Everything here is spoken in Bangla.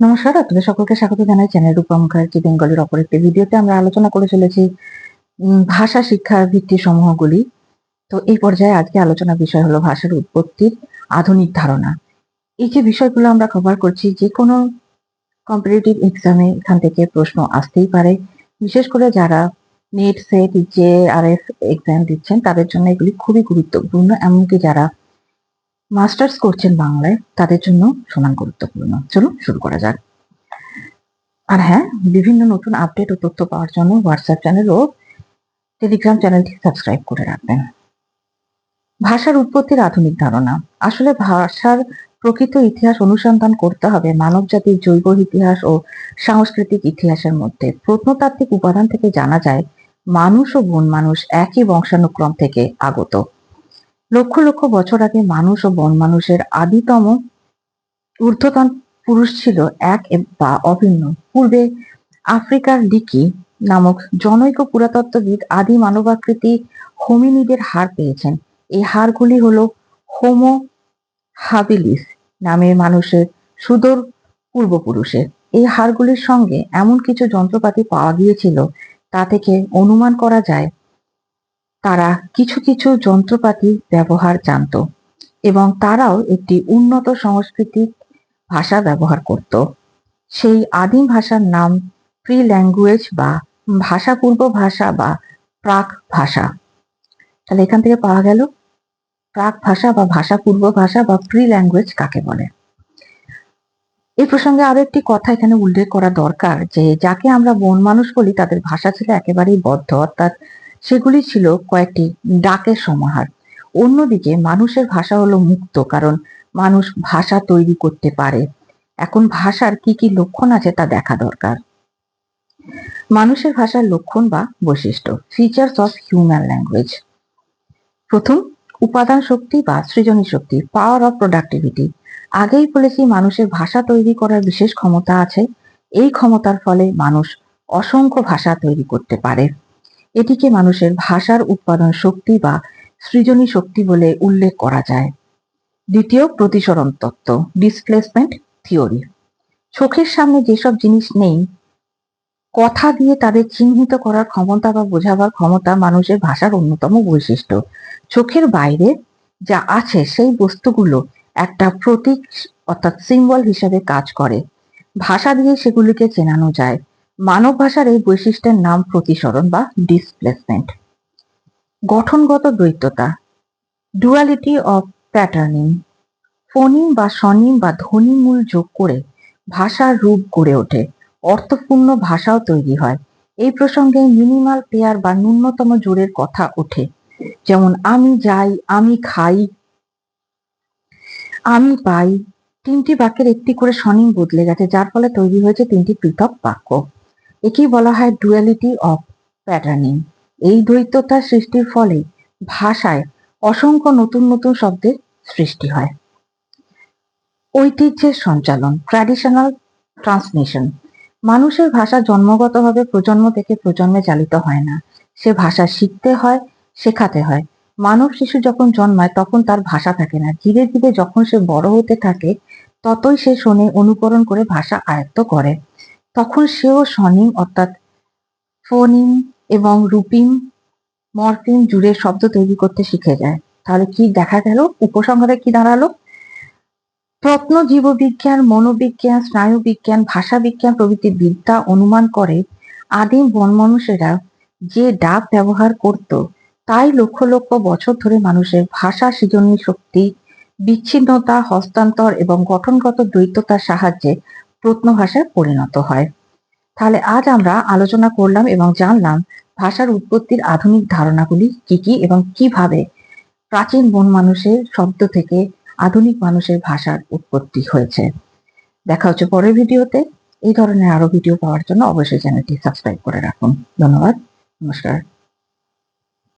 নমস্কার, আপনাদের সকলকে স্বাগত জানাই চ্যানেল রূপা মুখার্জি, বেঙ্গলের অপর একটি ভিডিওতে। আমরা আলোচনা করে চলেছি ভাষা শিক্ষার ভিত্তি সমূহগুলি। তো এই পর্যায়ে আজকে আলোচনা বিষয় হলো ভাষার উৎপত্তির আধুনিক ধারণা। এই যে বিষয়গুলো আমরা কভার করছি, যে কোনো কম্পিটিটিভ এক্সামে এখান থেকে প্রশ্ন আসতেই পারে। বিশেষ করে যারা NET SET J R F exam দিচ্ছেন, তাদের জন্য এগুলি খুবই গুরুত্বপূর্ণ। এমনকি যারা মাস্টার্স করছেন বাংলায় তাদের জন্য সমান গুরুত্বপূর্ণ। চলুন শুরু করা যাক। আর হ্যাঁ বিভিন্ন নতুন আপডেট ও তথ্য পাওয়ার জন্য হোয়াটসঅ্যাপ চ্যানেল ও টেলিগ্রাম চ্যানেলটি সাবস্ক্রাইব করে রাখবেন। ভাষার উৎপত্তির আধুনিক ধারণা। আসলে ভাষার প্রকৃত ইতিহাস অনুসন্ধান করতে হবে মানব জাতির জৈব ইতিহাস ও সাংস্কৃতিক ইতিহাসের মধ্যে। প্রত্নতাত্ত্বিক উপাদান থেকে জানা যায়, মানুষ ও বন মানুষ একই বংশানুক্রম থেকে আগত। লক্ষ লক্ষ বছর আগে মানুষ ও বন মানুষের আদিতম ঊর্ধ্বতন পুরুষ ছিল এক বা অভিন্ন। পূর্বে আফ্রিকার লিকি নামক জনৈক পুরাতত্ত্ববিদ আদি মানবাকৃতি হোমিনিদের হাড় পেয়েছেন। এই হাড়গুলি হলো হোমো হাবিলিস নামে মানুষের সুদূর পূর্বপুরুষের। এই হাড়গুলির সঙ্গে এমন কিছু যন্ত্রপাতি পাওয়া গিয়েছিল, তা থেকে অনুমান করা যায় তারা কিছু কিছু যন্ত্রপাতি ব্যবহার জানত এবং তারাও একটি উন্নত সংস্কৃতিক ভাষা ব্যবহার করত। সেই আদিম ভাষার নাম প্রি ল্যাঙ্গুয়েজ বা ভাষা পূর্ব ভাষা বা প্রাক ভাষা। তাহলে এখান থেকে পাওয়া গেল, প্রাক ভাষা বা ভাষা পূর্ব ভাষা বা প্রি ল্যাঙ্গুয়েজ কাকে বলে? এই প্রসঙ্গে আরও একটি কথা এখানে উল্লেখ করা দরকার যে, যাকে আমরা বন মানুষ বলি, তাদের ভাষা ছিল একেবারেই বদ্ধ, অর্থাৎ সেগুলি ছিল কয়েকটি ডাকের সমাহার। অন্যদিকে মানুষের ভাষা হলো মুক্ত, কারণ মানুষ ভাষা তৈরি করতে পারে। এখন ভাষার কি কি লক্ষণ আছে তা দেখা দরকার। মানুষের ভাষার লক্ষণ বা বৈশিষ্ট্য ফিচার্স অফ হিউম্যান ল্যাঙ্গুয়েজ প্রথম, উপাদান শক্তি বা সৃজনী শক্তি পাওয়ার অফ প্রোডাক্টিভিটি আগেই বলেছি মানুষের ভাষা তৈরি করার বিশেষ ক্ষমতা আছে। এই ক্ষমতার ফলে মানুষ অসংখ্য ভাষা তৈরি করতে পারে। এটিকে মানুষের ভাষার উৎপাদন শক্তি বা সৃজনী শক্তি বলে উল্লেখ করা যায়। দ্বিতীয়, প্রতিসরণ তত্ত্ব ডিসপ্লেসমেন্ট থিওরি চোখের সামনে যেসব জিনিস নেই, কথা দিয়ে তাদের চিহ্নিত করার ক্ষমতা বা বোঝাবার ক্ষমতা মানুষের ভাষার অন্যতম বৈশিষ্ট্য। চোখের বাইরে যা আছে সেই বস্তুগুলো একটা প্রতীক অর্থাৎ সিম্বল হিসেবে কাজ করে। ভাষা দিয়ে সেগুলিকে চেনানো যায়। মানব ভাষার এই বৈশিষ্ট্যের নাম প্রতিসরণ বা ডিসপ্লেসমেন্ট গঠনগত দ্বৈততা ডুয়ালিটি অফ প্যাটার্নিং ফোনিম বা স্বনিম বা ধ্বনিমূল যোগ করে ভাষার রূপ গড়ে ওঠে, অর্থপূর্ণ ভাষাও তৈরি হয়। এই প্রসঙ্গে মিনিমাল পেয়ার বা ন্যূনতম জোরের কথা ওঠে, যেমন আমি যাই, আমি খাই, আমি পাই, তিনটি বাক্যের একটি করে স্বনিম বদলে গেছে, যার ফলে তৈরি হয়েছে তিনটি পৃথক বাক্য। একেই বলা হয় ডুয়ালিটি অফ প্যাটার্নিং এই দ্বৈততার সৃষ্টির ফলে ভাষায় অসংখ্য নতুন নতুন শব্দের সৃষ্টি হয়। ঐতিহ্যের সঞ্চালন ট্র্যাডিশনাল ট্রান্সমিশন মানুষের ভাষা জন্মগতভাবে প্রজন্ম থেকে প্রজন্মে চালিত হয় না। সে ভাষা শিখতে হয়, শেখাতে হয়। মানব শিশু যখন জন্মায়, তখন তার ভাষা থাকে না। ধীরে ধীরে যখন সে বড় হতে থাকে, ততই সে শোনে, অনুকরণ করে ভাষা আয়ত্ত করে। তখন সেও স্বনিম, অর্থাৎ ফোনিম এবং রূপিম, মরফিম জুড়ে শব্দ তৈরি করতে শিখে যায়। তাহলে কি দেখা গেল? উপসংহারে কি দাঁড়াল? প্রত্ন জীববিজ্ঞান মনোবিজ্ঞান, স্নায়ুবিজ্ঞান ভাষা বিজ্ঞান প্রভৃতি বিদ্যা অনুমান করে আদিম বন মানুষেরা যে ডাক ব্যবহার করত, তাই লক্ষ লক্ষ বছর ধরে মানুষের ভাষা সৃজনী শক্তি, বিচ্ছিন্নতা, হস্তান্তর এবং গঠনগত দ্বৈততার সাহায্যে প্রত্ন ভাষায় পরিণত হয়। তাহলে আজ আমরা আলোচনা করলাম এবং জানলাম ভাষার উৎপত্তির আধুনিক ধারণাগুলি কি কি এবং কীভাবে প্রাচীন বন মানুষের শব্দ থেকে আধুনিক মানুষের ভাষার উৎপত্তি হয়েছে। দেখা হচ্ছে পরের ভিডিওতে। এই ধরনের আরও ভিডিও পাওয়ার জন্য অবশ্যই চ্যানেলটি সাবস্ক্রাইব করে রাখুন। ধন্যবাদ। নমস্কার।